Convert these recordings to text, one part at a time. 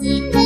Jingle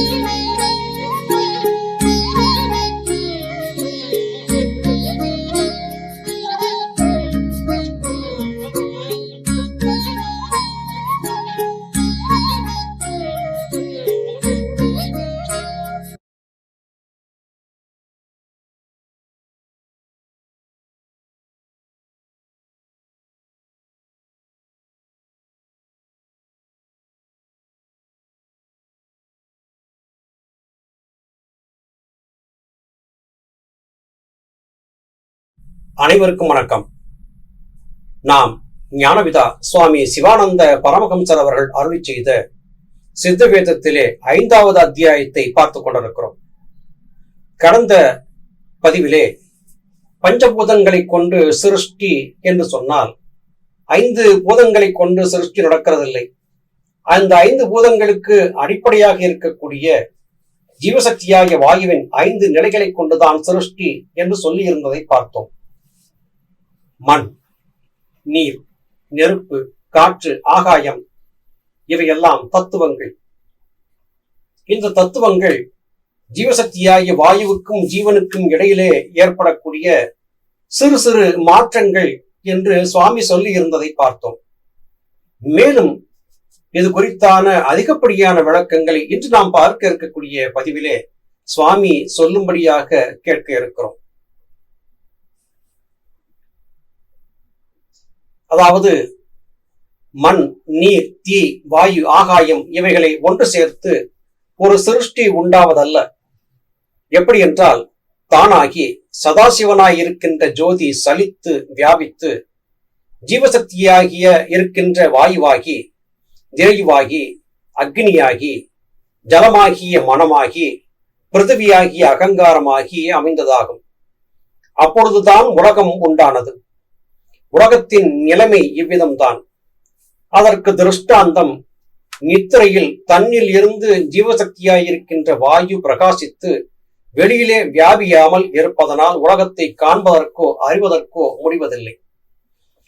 அனைவருக்கும் வணக்கம். நாம் ஞானவிதா சுவாமி சிவானந்த பரமஹம்சர் அவர்கள் அருளி செய்த சித்த வேதத்திலே ஐந்தாவது அத்தியாயத்தை பார்த்து கொண்டிருக்கிறோம். கடந்த பதிவிலே பஞ்சபூதங்களை கொண்டு சிருஷ்டி என்று சொன்னால் ஐந்து பூதங்களை கொண்டு சிருஷ்டி நடக்கிறதில்லை. அந்த ஐந்து பூதங்களுக்கு அடிப்படையாக இருக்கக்கூடிய ஜீவசக்தியாகிய வாயுவின் ஐந்து நிலைகளை கொண்டுதான் சிருஷ்டி என்று சொல்லி இருந்ததை பார்த்தோம். மண் நீர் நெருப்பு காற்று ஆகாயம் இவையெல்லாம் தத்துவங்கள். இந்த தத்துவங்கள் ஜீவசக்தியாகிய வாயுவுக்கும் ஜீவனுக்கும் இடையிலே ஏற்படக்கூடிய சிறு சிறு மாற்றங்கள் என்று சுவாமி சொல்லி இருந்ததை பார்த்தோம். மேலும் இது குறித்தான அதிகப்படியான விளக்கங்களை இன்று நாம் பார்க்க இருக்கக்கூடிய பதிவிலே சுவாமி சொல்லும்படியாக கேட்க இருக்கிறோம். அதாவது மண் நீர் தீ வாயு ஆகாயம் இவைகளை ஒன்று சேர்த்து ஒரு சிருஷ்டி உண்டாவதல்ல. எப்படி என்றால் தானாகி சதாசிவனாய் இருக்கின்ற ஜோதி சலித்து வியாபித்து ஜீவசக்தியாகிய இருக்கின்ற வாயுவாகி திரையுவாகி அக்னியாகி ஜலமாகிய மனமாகி பிருத்திவியாகிய அகங்காரமாகி அமைந்ததாகும். அப்பொழுதுதான் உலகம் உண்டானது. உலகத்தின் நிலைமை இவ்விதம்தான். அதற்கு திருஷ்டாந்தம் நித்திரையில் தன்னில் இருந்து ஜீவசக்தியாயிருக்கின்ற வாயு பிரகாசித்து வெளியிலே வியாபியாமல் இருப்பதனால் உலகத்தை காண்பதற்கோ அறிவதற்கோ முடிவதில்லை.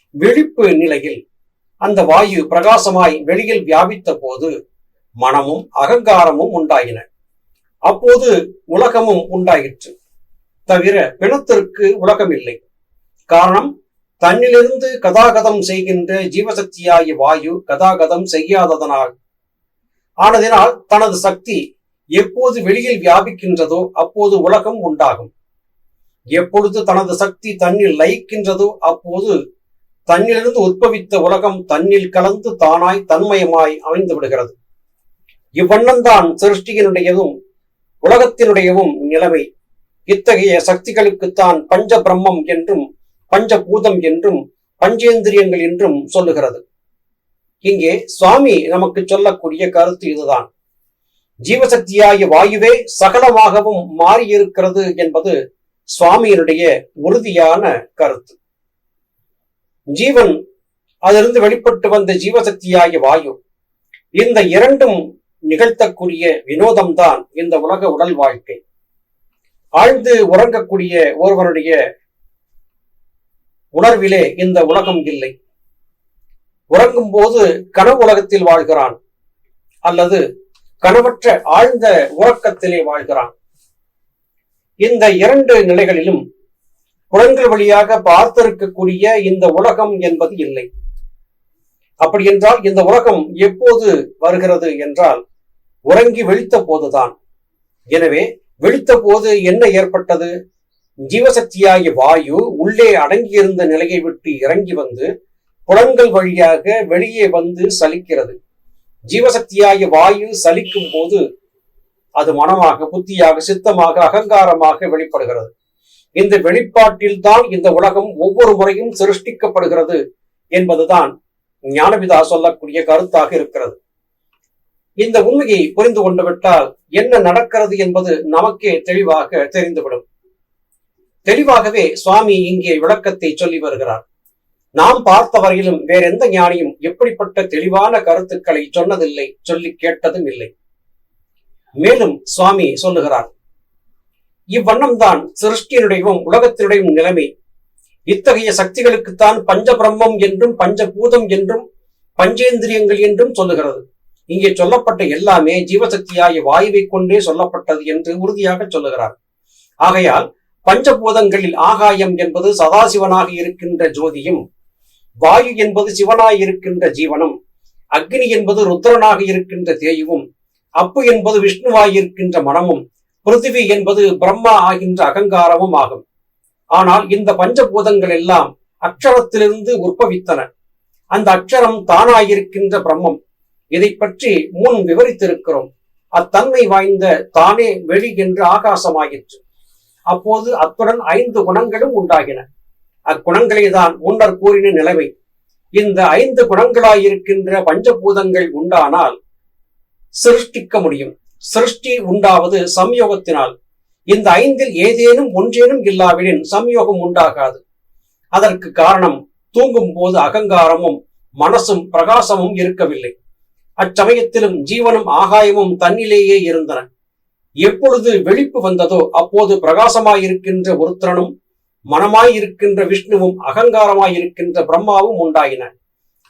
விழிப்பு நிலையில் அந்த வாயு பிரகாசமாய் வெளியில் வியாபித்த போது மனமும் அகங்காரமும் உண்டாயின. அப்போது உலகமும் உண்டாயிற்று. தவிர பிணத்திற்கு உலகம் இல்லை காரணம் தன்னிலிருந்து கதாகதம் செய்கின்ற ஜீவசக்தியாகிய வாயு கதாகதம் செய்யாததனால் ஆனதினால் தனது சக்தி எப்போது வெளியில் வியாபிக்கின்றதோ அப்போது உலகம் உண்டாகும். எப்பொழுது தனது சக்தி தன்னில் லயிக்கின்றதோ அப்போது தன்னிலிருந்து உற்பவித்த உலகம் தன்னில் கலந்து தானாய் தன்மயமாய் அமைந்து விடுகிறது. இவ்வண்ணம்தான் சிருஷ்டியினுடையதும் உலகத்தினுடையவும் நிலைமை. இத்தகைய சக்திகளுக்குத்தான் பஞ்ச பிரம்மம் என்றும் பஞ்சபூதம் என்றும் பஞ்சேந்திரியங்கள் என்றும் சொல்லுகிறது. இங்கே சுவாமி நமக்கு சொல்லக்கூடிய கருத்து இதுதான். ஜீவசக்தியாகிய வாயுவே சகலமாகவும் மாறியிருக்கிறது என்பது சுவாமியினுடைய உறுதியான கருத்து. ஜீவன் அதிலிருந்து வெளிப்பட்டு வந்த ஜீவசக்தியாகிய வாயு இந்த இரண்டும் நிகழ்த்தக்கூடிய வினோதம்தான் இந்த உலக உடல் வாழ்க்கை. ஆழ்ந்து உறங்கக்கூடிய ஒருவனுடைய உணர்விலே இந்த உலகம் இல்லை. உறங்கும் போது கனவு உலகத்தில் வாழ்கிறான். அல்லது கனவற்ற ஆழ்ந்த உறக்கத்திலே வாழ்கிறான். இந்த இரண்டு நிலைகளிலும் புலன்கள் வழியாக பார்த்திருக்கக்கூடிய இந்த உலகம் என்பது இல்லை. அப்படி என்றால் இந்த உலகம் எப்போது வருகிறது என்றால் உறங்கி வெளித்த போதுதான். எனவே வெளித்த போது என்ன ஏற்பட்டது? ஜீவசக்தியாகிய வாயு உள்ளே அடங்கியிருந்த நிலையை விட்டு இறங்கி வந்து புலன்கள் வழியாக வெளியே வந்து சலிக்கிறது. ஜீவசக்தியாகிய வாயு சலிக்கும் போது அது மனமாக புத்தியாக சித்தமாக அகங்காரமாக வெளிப்படுகிறது. இந்த வெளிப்பாட்டில் தான் இந்த உலகம் ஒவ்வொரு முறையும் சிருஷ்டிக்கப்படுகிறது என்பதுதான் ஞானவிதா சொல்லக்கூடிய கருத்தாக இருக்கிறது. இந்த உண்மையை புரிந்து கொண்டு விட்டால் என்ன நடக்கிறது என்பது நமக்கே தெளிவாக தெரிந்துவிடும். தெளிவாகவே சுவாமி இங்கே விளக்கத்தை சொல்லி வருகிறார். நாம் பார்த்த வரையிலும் வேற எந்த ஞானியும் எப்படிப்பட்ட தெளிவான கருத்துக்களை சொன்னதில்லை சொல்லி கேட்டதும் இல்லை. மேலும் சுவாமி சொல்லுகிறார் இவ்வண்ணம்தான் சிருஷ்டியினுடையவும் உலகத்தினுடையும் நிலைமை. இத்தகைய சக்திகளுக்குத்தான் பஞ்சபிரம்மம் என்றும் பஞ்சபூதம் என்றும் பஞ்சேந்திரியங்கள் என்றும் சொல்லுகிறது. இங்கே சொல்லப்பட்ட எல்லாமே ஜீவசக்தியாகிய வாயுவை கொண்டே சொல்லப்பட்டது என்று உறுதியாக சொல்லுகிறார். ஆகையால் பஞ்சபூதங்களில் ஆகாயம் என்பது சதாசிவனாக இருக்கின்ற ஜோதியும் வாயு என்பது சிவனாய் இருக்கின்ற ஜீவனும் அக்னி என்பது ருத்ரனாக இருக்கின்ற தேயுவும் அப்பு என்பது விஷ்ணுவாய் இருக்கின்ற மனமும் பிருத்திவி என்பது பிரம்மா ஆகின்ற அகங்காரமும் ஆகும். ஆனால் இந்த பஞ்சபூதங்கள் எல்லாம் அக்ஷரத்திலிருந்து உற்பவித்தன. அந்த அக்ஷரம் தானாயிருக்கின்ற பிரம்மம். இதை பற்றி முன் விவரித்திருக்கிறோம். அத்தன்மை வாய்ந்த தானே வெளி என்று ஆகாசமாயிற்று. அப்போது அத்துடன் ஐந்து குணங்களும் உண்டாகின. அக்குணங்களே தான் முன்னர் கூறின நிலைமை. இந்த ஐந்து குணங்களாயிருக்கின்ற பஞ்சபூதங்கள் உண்டானால் சிருஷ்டிக்க முடியும். சிருஷ்டி உண்டாவது சம்யோகத்தினால். இந்த ஐந்தில் ஏதேனும் ஒன்றேனும் இல்லாவிடின் சம்யோகம் உண்டாகாது. அதற்கு காரணம் தூங்கும் போது அகங்காரமும் மனசும் பிரகாசமும் இருக்கவில்லை. அச்சமயத்திலும் ஜீவனும் ஆகாயமும் தன்னிலேயே இருந்தன. எப்பொழுது வெளிப்பு வந்ததோ அப்போது பிரகாசமாயிருக்கின்ற ஒருத்தரனும் மனமாயிருக்கின்ற விஷ்ணுவும் அகங்காரமாயிருக்கின்ற பிரம்மாவும் உண்டாயின.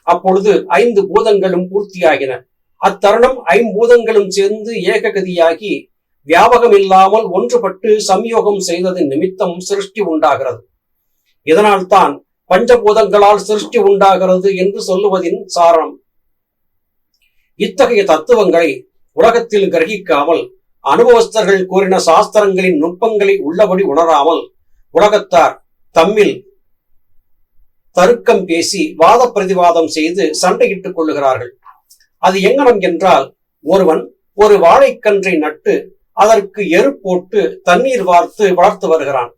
அப்பொழுது ஐந்து பூதங்களும் பூர்த்தியாகின. அத்தருணம் ஐம்பூதங்களும் சேர்ந்து ஏககதியாகி வியாபகம் இல்லாமல் ஒன்றுபட்டு சம்யோகம் செய்ததின் நிமித்தம் சிருஷ்டி உண்டாகிறது. இதனால்தான் பஞ்சபூதங்களால் சிருஷ்டி உண்டாகிறது என்று சொல்லுவதின் சாரம் இத்தகைய தத்துவங்களை உலகத்தில் கிரகிக்காமல் அனுபவஸ்தர்கள் கூறின சாஸ்திரங்களின் நுட்பங்களை உள்ளபடி உணராமல் உலகத்தார் தம்மில் தருக்கம் பேசி வாத பிரதிவாதம் செய்து சண்டையிட்டுக் கொள்ளுகிறார்கள். அது எங்கனம் என்றால் ஒருவன் ஒரு வாழைக்கன்றை நட்டு அதற்கு எரு போட்டு தண்ணீர் வார்த்து வளர்த்து வருகிறான்.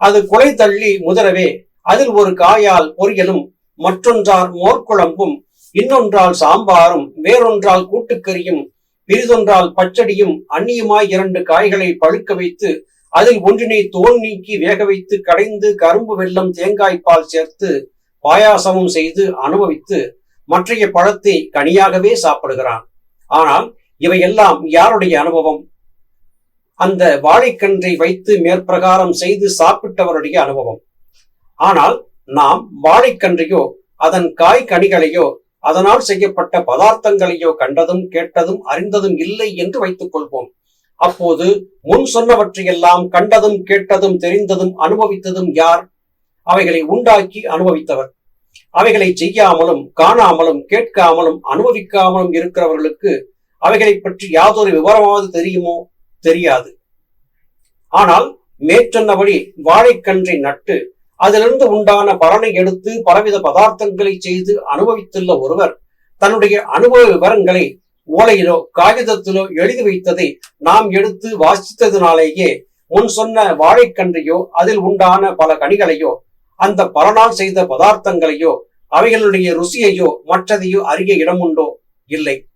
அது குலை தள்ளி முதலவே அதில் ஒரு காயால் பொரியலும் மற்றொன்றால் மோர்க்குழம்பும் இன்னொன்றால் சாம்பாரும் வேறொன்றால் கூட்டுக்கறியும் பிரிதொன்றால் பச்சடியும் அந்நியமாய் இரண்டு காய்களை பழுக்க வைத்து அதில் ஒன்றினை தோல் நீக்கி வேக வைத்து கடைந்து கரும்பு வெல்லம் தேங்காய் பால் சேர்த்து பாயாசமும் செய்து அனுபவித்து மற்றைய பழத்தை கனியாகவே சாப்பிடுகிறான். ஆனால் இவையெல்லாம் யாருடைய அனுபவம்? அந்த வாழைக்கன்றை வைத்து மேற்பிரகாரம் செய்து சாப்பிட்டவருடைய அனுபவம். ஆனால் நாம் வாழைக்கன்றையோ அதன் காய் கனிகளையோ அதனால் செய்யப்பட்ட பதார்த்தங்களையோ கண்டதும் கேட்டதும் அறிந்ததும் இல்லை என்று வைத்துக் கொள்வோம். அப்போது முன் சொன்னவற்றையெல்லாம் கண்டதும் கேட்டதும் தெரிந்ததும் அனுபவித்ததும் யார்? அவைகளை உண்டாக்கி அனுபவித்தவர். அவைகளை செய்யாமலும் காணாமலும் கேட்காமலும் அனுபவிக்காமலும் இருக்கிறவர்களுக்கு அவைகளை பற்றி யாதொரு விவரமாவது தெரியுமோ? தெரியாது. ஆனால் மேற்சொன்னபடி வாழைக்கன்றை நட்டு அதிலிருந்து உண்டான பலனை எடுத்து பலவித பதார்த்தங்களை செய்து அனுபவித்துள்ள ஒருவர் தன்னுடைய அனுபவ விவரங்களை ஓலையிலோ காகிதத்திலோ எழுதி வைத்ததை நாம் எடுத்து வாசித்ததினாலேயே முன் சொன்ன வாழைக்கன்றையோ அதில் உண்டான பல கனிகளையோ அந்த பலனால் செய்த பதார்த்தங்களையோ அவைகளுடைய ருசியையோ மற்றதையோ அறிய இடமுண்டோ? இல்லை.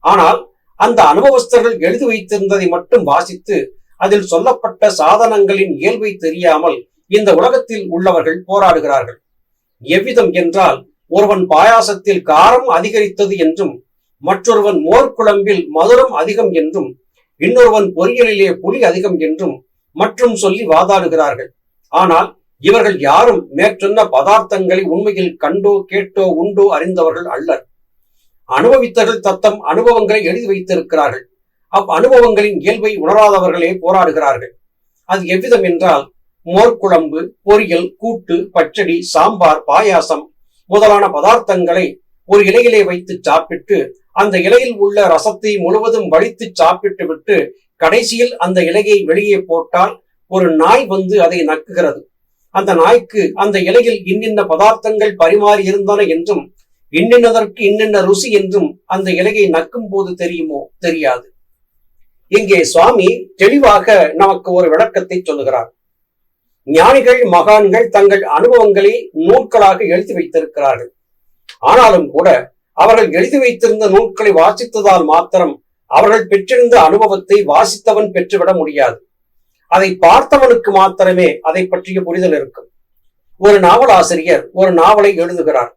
ஆனால் அந்த அனுபவஸ்தர்கள் எழுதி வைத்திருந்ததை மட்டும் வாசித்து அதில் சொல்லப்பட்ட சாதனங்களின் இயல்பை தெரியாமல் இந்த உலகத்தில் உள்ளவர்கள் போராடுகிறார்கள். எவ்விதம் என்றால் ஒருவன் பாயாசத்தில் காரம் அதிகரித்தது என்றும் மற்றொருவன் மோர் குழம்பில் மதுரம் அதிகம் என்றும் இன்னொருவன் பொரியலிலே புலி அதிகம் என்றும் மற்றும் சொல்லி வாதாடுகிறார்கள். ஆனால் இவர்கள் யாரும் மேற்சொன்ன பதார்த்தங்களை உண்மையில் கண்டோ கேட்டோ உண்டோ அறிந்தவர்கள் அல்லர். அனுபவித்தர்கள் தத்தம் அனுபவங்களை எழுதி வைத்திருக்கிறார்கள். அவ் அனுபவங்களின் இயல்பை உணராதவர்களே போராடுகிறார்கள். அது எவ்விதம் என்றால் மோர்க்குழம்பு பொரியல் கூட்டு பச்சடி சாம்பார் பாயாசம் முதலான பதார்த்தங்களை ஒரு இலையிலே வைத்து சாப்பிட்டு அந்த இலையில் உள்ள ரசத்தை முழுவதும் வடித்து சாப்பிட்டு விட்டு கடைசியில் அந்த இலையை வெளியே போட்டால் ஒரு நாய் வந்து அதை நக்குகிறது. அந்த நாய்க்கு அந்த இலையில் இன்னின்ன பதார்த்தங்கள் பரிமாறி இருந்தன என்றும் இன்னின்னதற்கு இன்னின்ன ருசி என்றும் அந்த இலையை நக்கும் போது தெரியுமோ தெரியாது. இங்கே சுவாமி தெளிவாக நமக்கு ஒரு விளக்கத்தை சொல்லுகிறார். ஞானிகள் மகான்கள் தங்கள் அனுபவங்களை நூல்களாக எழுதி வைத்திருக்கிறார்கள். ஆனாலும் கூட அவர்கள் எழுதி வைத்திருந்த நூல்களை வாசித்ததால் மாத்திரம் அவர்கள் பெற்றிருந்த அனுபவத்தை வாசித்தவன் பெற்றுவிட முடியாது. அதை பார்த்தவனுக்கு மாத்திரமே அதை பற்றிய புரிதல் இருக்கும். ஒரு நாவலாசிரியர் ஒரு நாவலை எழுதுகிறார்.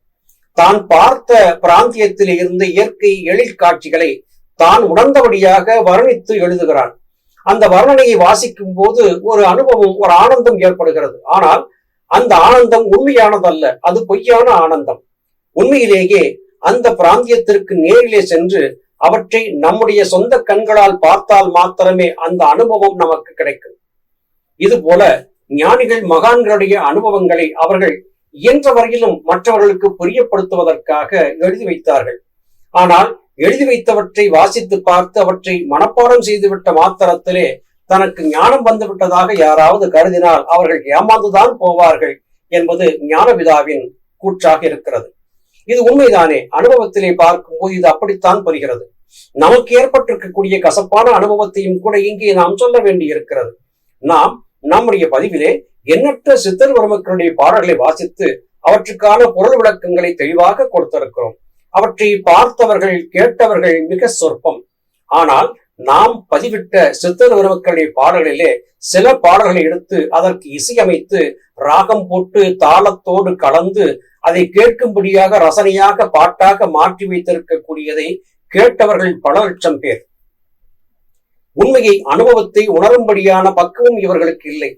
தான் பார்த்த பிராந்தியத்தில் இருந்த இயற்கை எழில் காட்சிகளை தான் உணர்ந்தபடியாக வர்ணித்து எழுதுகிறான். அந்த வர்ணனையை வாசிக்கும் போது ஒரு அனுபவம் ஒரு ஆனந்தம் ஏற்படுகிறது. ஆனால் அந்த ஆனந்தம் உண்மையானதல்ல அது பொய்யான ஆனந்தம். உண்மையிலேயே அந்த பிராந்தியத்திற்கு நேரிலே சென்று அவற்றை நம்முடைய சொந்த கண்களால் பார்த்தால் மாத்திரமே அந்த அனுபவம் நமக்கு கிடைக்கும். இது போல ஞானிகள் மகான்களுடைய அனுபவங்களை அவர்கள் இயன்ற வரையிலும் மற்றவர்களுக்கு புரியப்படுத்துவதற்காக எழுதி வைத்தார்கள். ஆனால் எழுதி வைத்தவற்றை வாசித்து பார்த்து அவற்றை மனப்பாடம் செய்துவிட்ட மாத்திரத்திலே தனக்கு ஞானம் வந்துவிட்டதாக யாராவது கருதினால் அவர்கள் ஏமாந்துதான் போவார்கள் என்பது ஞானபிதாவின் கூற்றாக இருக்கிறது. இது உண்மைதானே? அனுபவத்திலே பார்க்கும்போது இது அப்படித்தான் புரிகிறது. நமக்கு ஏற்பட்டிருக்கக்கூடிய கசப்பான அனுபவத்தையும் கூட இங்கே நாம் சொல்ல வேண்டி இருக்கிறது நாம் நம்முடைய பதிவிலே எண்ணற்ற சித்தர் பெருமக்களுடைய பாடல்களை வாசித்து அவற்றுக்கான பொருள் விளக்கங்களை தெளிவாக கொடுத்திருக்கிறோம். அவற்றை பார்த்தவர்கள் கேட்டவர்கள் மிக சொற்பம். ஆனால் நாம் பதிவிட்ட சித்தர் பெருமக்களுடைய பாடல்களிலே சில பாடல்களை எடுத்து அதற்கு இசையமைத்து ராகம் போட்டு தாளத்தோடு கலந்து அதை கேட்கும்படியாக ரசனையாக பாட்டாக மாற்றி வைத்திருக்கக்கூடியதை கேட்டவர்கள் பல லட்சம் பேர். உண்மையை அனுபவத்தை உணரும்படியான பக்குவம் இவர்களுக்கு இல்லை.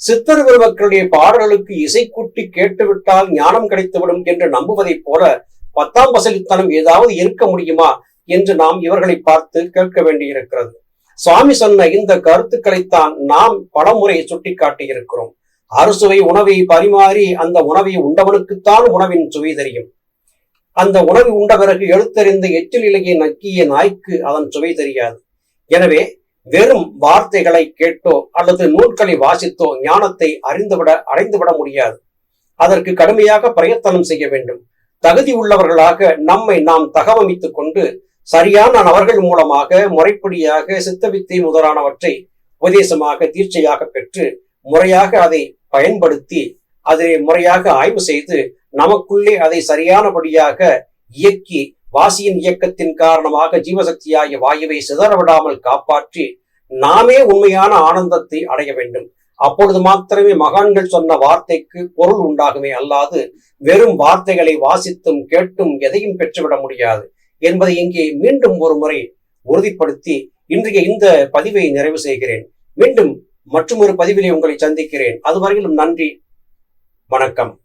சித்தர் பெருமக்களுடைய பாடல்களுக்கு இசை கூட்டி கேட்டுவிட்டால் ஞானம் கிடைத்துவிடும் என்று நம்புவதைப் போல பத்தாம் பசலித்தனம் ஏதாவது இருக்க முடியுமா என்று நாம் இவர்களை பார்த்து கேட்க வேண்டியிருக்கிறது. சுவாமி சொன்ன இந்த கருத்துக்களைத்தான் நாம் பலமுறை சுட்டி இருக்கிறோம் அறுசுவை உணவை பரிமாறி அந்த உணவை உண்டவனுக்குத்தான் உணவின் சுவை தெரியும். அந்த உணவு உண்ட பிறகு எழுத்தறிந்த எச்சில் இலையை நக்கிய நாய்க்கு அதன் சுவை தெரியாது. எனவே வெறும் வார்த்தைகளை கேட்டோ அல்லது நூல்களை வாசித்தோ ஞானத்தை அறிந்துவிட அடைந்துவிட முடியாது. அதற்கு கடுமையாக பிரயத்தனம் செய்ய வேண்டும். தகுதி உள்ளவர்களாக நம்மை நாம் தகவமைத்துக் கொண்டு சரியான நபர்கள் மூலமாக முறைப்படியாக சித்தவித்தை முதலானவற்றை உபதேசமாக தீர்ச்சையாக பெற்று முறையாக அதை பயன்படுத்தி அதை முறையாக ஆய்வு செய்து நமக்குள்ளே அதை சரியானபடியாக இயக்கி வாசியின் இயக்கத்தின் காரணமாக ஜீவசக்தியாகிய வாயுவை சிதறவிடாமல் காப்பாற்றி நாமே உண்மையான ஆனந்தத்தை அடைய வேண்டும். அப்பொழுது மாத்திரமே மகான்கள் சொன்ன வார்த்தைக்கு பொருள் உண்டாகுமே அல்லாது வெறும் வார்த்தைகளை வாசித்தும் கேட்டும் எதையும் பெற்றுவிட முடியாது என்பதை இங்கே மீண்டும் ஒரு முறை உறுதிப்படுத்தி இன்றைய இந்த பதிவை நிறைவு செய்கிறேன். மீண்டும் மற்றும் ஒரு பதிவிலே உங்களை சந்திக்கிறேன். அதுவரையிலும் நன்றி. வணக்கம்.